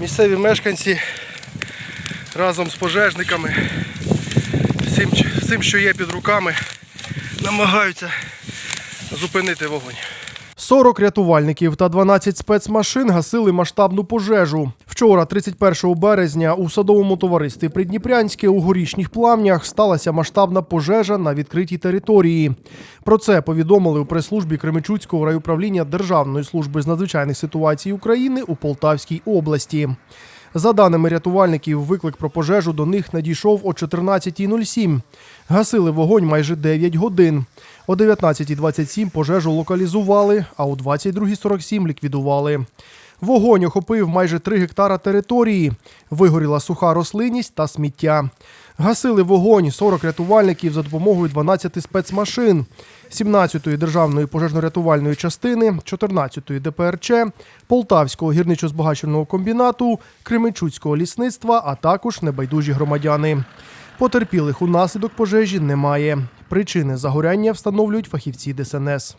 Місцеві мешканці разом з пожежниками, всім, всім, що є під руками, намагаються зупинити вогонь. 40 рятувальників та 12 спецмашин гасили масштабну пожежу. Вчора, 31 березня, у садовому товаристві Придніпрянське у горішніх плавнях сталася масштабна пожежа на відкритій території. Про це повідомили у прес-службі Кременчуцького райуправління Державної служби з надзвичайних ситуацій України у Полтавській області. За даними рятувальників, виклик про пожежу до них надійшов о 14.07. Гасили вогонь майже 9 годин. О 19.27 пожежу локалізували, а о 22.47 ліквідували. Вогонь охопив майже 3 гектара території. Вигоріла суха рослинність та сміття. Гасили вогонь 40 рятувальників за допомогою 12 спецмашин, 17-ї державної пожежно-рятувальної частини, 14-ї ДПРЧ, Полтавського гірничо-збагачувального комбінату, Кременчуцького лісництва, а також небайдужі громадяни. Потерпілих унаслідок пожежі немає. Причини загоряння встановлюють фахівці ДСНС.